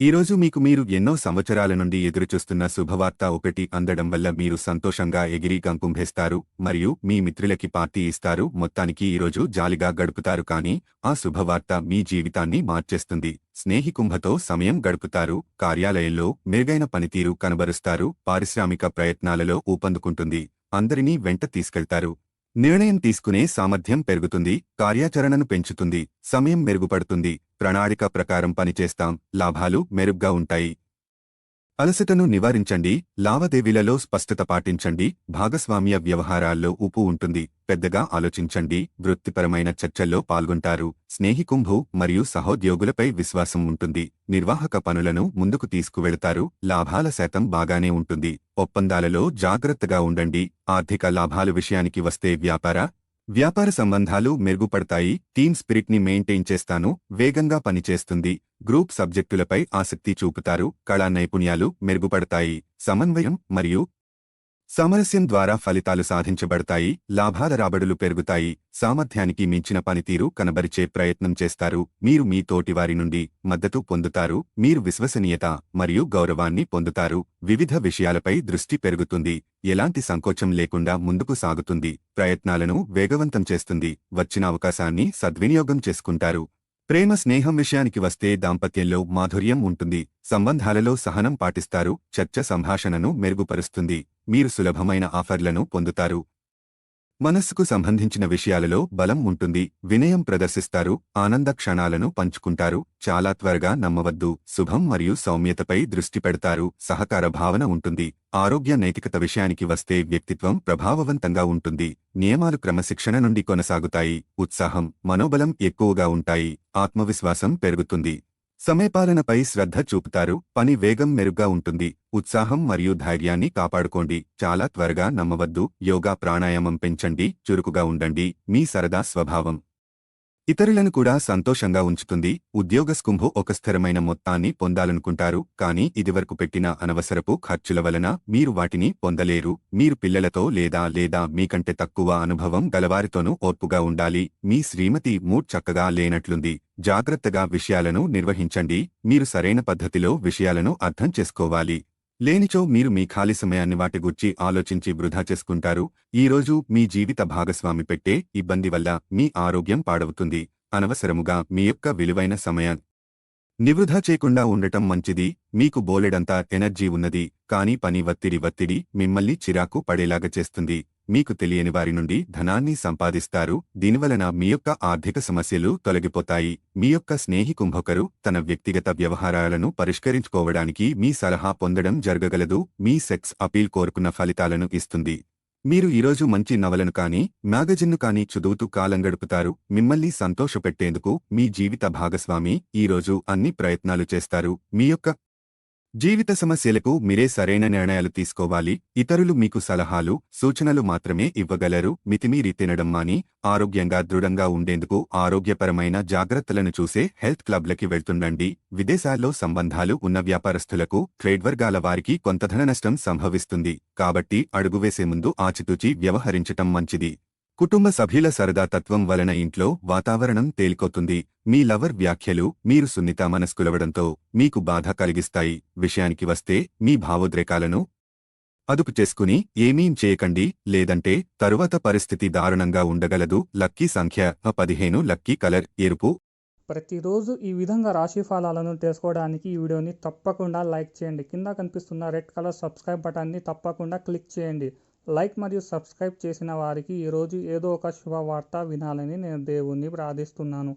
ఈరోజు మీకు మీరు ఎన్నో సంవత్సరాల నుండి ఎదురుచూస్తున్న శుభవార్త ఒకటి అందడం వల్ల మీరు సంతోషంగా ఎగిరి కంకుంభేస్తారు మరియు మీ మిత్రులకి పార్టీ ఇస్తారు మొత్తానికి ఈరోజు జాలిగా గడుపుతారు కానీ ఆ శుభవార్త మీ జీవితాన్ని మార్చేస్తుంది. స్నేహికుంభతో సమయం గడుపుతారు కార్యాలయంలో మెరుగైన పనితీరు కనబరుస్తారు పారిశ్రామిక ప్రయత్నాలలో ఊపందుకుంటుంది అందరినీ వెంట తీసుకెళ్తారు. నిర్ణయం తీసుకునే సామర్థ్యం పెరుగుతుంది కార్యాచరణను పెంచుతుంది సమయం మెరుగుపడుతుంది ప్రణాళిక ప్రకారం పనిచేస్తాం లాభాలు మెరుగ్గా ఉంటాయి. అలసటను నివారించండి లావాదేవీలలో స్పష్టత పాటించండి భాగస్వామ్య వ్యవహారాల్లో ఉపు ఉంటుంది పెద్దగా ఆలోచించండి వృత్తిపరమైన చర్చల్లో పాల్గొంటారు స్నేహికుంభు మరియు సహోద్యోగులపై విశ్వాసం ఉంటుంది నిర్వాహక పనులను ముందుకు తీసుకువెళతారు లాభాల శాతం బాగానే ఉంటుంది ఒప్పందాలలో జాగ్రత్తగా ఉండండి ఆర్థిక లాభాలు విషయానికి వస్తే వ్యాపార వ్యాపార సంబంధాలు మెరుగుపడతాయి టీమ్ స్పిరిట్ని మెయింటైన్ చేస్తాను వేగంగా పనిచేస్తుంది గ్రూప్ సబ్జెక్టులపై ఆసక్తి చూపుతారు కళా నైపుణ్యాలు మెరుగుపడతాయి సమన్వయం మరియు సామరస్యం ద్వారా ఫలితాలు సాధించబడతాయి లాభాల రాబడులు పెరుగుతాయి సామర్థ్యానికి మించిన పనితీరు కనబరిచే ప్రయత్నం చేస్తారు. మీరు మీ తోటివారి నుండి మద్దతు పొందుతారు మీరు విశ్వసనీయత మరియు గౌరవాన్ని పొందుతారు. వివిధ విషయాలపై దృష్టి పెరుగుతుంది ఎలాంటి సంకోచం లేకుండా ముందుకు సాగుతుంది ప్రయత్నాలను వేగవంతం చేస్తుంది వచ్చిన అవకాశాన్ని సద్వినియోగం చేసుకుంటారు. ప్రేమ స్నేహం విషయానికి వస్తే దాంపత్యంలో మాధుర్యం ఉంటుంది. సంబంధాలలో సహనం పాటిస్తారు. చర్చ సంభాషణను మెరుగుపరుస్తుంది. మీరు సులభమైన ఆఫర్లను పొందుతారు. మనస్సుకు సంబంధించిన విషయాలలో బలం ఉంటుంది. వినయం ప్రదర్శిస్తారు. ఆనంద క్షణాలను పంచుకుంటారు. చాలా త్వరగా నమ్మవద్దు. శుభం మరియు సౌమ్యతపై దృష్టి పెడతారు. సహకార భావన ఉంటుంది. ఆరోగ్య నైతికత విషయానికి వస్తే వ్యక్తిత్వం ప్రభావవంతంగా ఉంటుంది. నియమాలు క్రమశిక్షణ నుండి కొనసాగుతాయి. ఉత్సాహం మనోబలం ఎక్కువగా ఉంటాయి. ఆత్మవిశ్వాసం పెరుగుతుంది. సమయపాలనపై శ్రద్ధ చూపుతారు. పని వేగం మెరుగ్గా ఉంటుంది. ఉత్సాహం మరియు ధైర్యాన్ని కాపాడుకోండి. చాలా త్వరగా నమ్మవద్దు. యోగా ప్రాణాయామం పెంచండి. చురుకుగా ఉండండి. మీ సరదా స్వభావం. ఇతరులను కూడా సంతోషంగా ఉంచుతుంది. ఉద్యోగస్కుంభు ఒక స్థిరమైన మొత్తాన్ని పొందాలనుకుంటారు. కానీ ఇదివరకు పెట్టిన అనవసరపు ఖర్చుల వలన మీరు వాటిని పొందలేరు. మీరు పిల్లలతో లేదా లేదా మీకంటే తక్కువ అనుభవం గలవారితోనూ ఓర్పుగా ఉండాలి. మీ శ్రీమతి మూడ్ చక్కగా లేనట్లుంది. జాగ్రత్తగా విషయాలను నిర్వహించండి. మీరు సరైన పద్ధతిలో విషయాలను అర్థం చేసుకోవాలి. లేనిచో మీరు మీ ఖాళీ సమయాన్ని వాటి గుర్చి ఆలోచించి వృధా చేసుకుంటారు. ఈరోజు మీ జీవిత భాగస్వామి పెట్టే ఇబ్బంది వల్ల మీ ఆరోగ్యం పాడవుతుంది. అనవసరముగా మీ యొక్క విలువైన సమయం నివృధా చేయకుండా ఉండటం మంచిది. మీకు బోలెడంతా ఎనర్జీ ఉన్నది కానీ పని ఒత్తిడి ఒత్తిడి మిమ్మల్ని చిరాకు పడేలాగా చేస్తుంది. మీకు తెలియని వారి నుండి ధనాన్ని సంపాదిస్తారు. దీనివలన మీ యొక్క ఆర్థిక సమస్యలు తొలగిపోతాయి. మీ యొక్క స్నేహి కుంభకరు తన వ్యక్తిగత వ్యవహారాలను పరిష్కరించుకోవడానికి మీ సలహా పొందడం జరగగలదు. మీ సెక్స్ అపీల్ కోరుకున్న ఫలితాలను ఇస్తుంది. మీరు ఈరోజు మంచి నవలను కానీ మ్యాగజిన్ను కానీ చదువుతూ కాలం గడుపుతారు. మిమ్మల్ని సంతోషపెట్టేందుకు మీ జీవిత భాగస్వామి ఈరోజు అన్ని ప్రయత్నాలు చేస్తారు. మీ యొక్క జీవిత సమస్యలకు మీరే సరైన నిర్ణయాలు తీసుకోవాలి. ఇతరులు మీకు సలహాలు సూచనలు మాత్రమే ఇవ్వగలరు. మితిమీరి తినడం మాని ఆరోగ్యంగా దృఢంగా ఉండేందుకు ఆరోగ్యపరమైన జాగ్రత్తలను చూసే హెల్త్ క్లబ్లకి వెళ్తుండండి. విదేశాల్లో సంబంధాలు ఉన్న వ్యాపారస్తులకు ట్రేడ్ వర్గాల వారికి కొంత ధన నష్టం సంభవిస్తుంది. కాబట్టి అడుగువేసే ముందు ఆచితూచి వ్యవహరించటం మంచిది. కుటుంబ సభ్యుల సరదా తత్వం వలన ఇంట్లో వాతావరణం తేలికొతుంది మీ లవర్ వ్యాఖ్యలు మీరు సున్నిత మనస్కులవడంతో మీకు బాధ కలిగిస్తాయి. విషయానికి వస్తే మీ భావోద్రేకాలను అదుపు చేసుకుని ఏమీం చేయకండి. లేదంటే తరువాత పరిస్థితి దారుణంగా ఉండగలదు. లక్కీ సంఖ్య పదిహేను లక్కీ కలర్ ఎరుపు. ప్రతిరోజు ఈ విధంగా రాశి ఫలాలను తెలుసుకోవడానికి ఈ వీడియోని తప్పకుండా లైక్ చేయండి. కింద కనిపిస్తున్న రెడ్ కలర్ సబ్స్క్రైబ్ బటన్ని తప్పకుండా క్లిక్ చేయండి. లైక్ మరియు సబ్స్క్రైబ్ చేసిన వారికి ఈరోజు ఏదో ఒక శుభవార్త వినాలని నేను దేవుణ్ణి ప్రార్థిస్తున్నాను.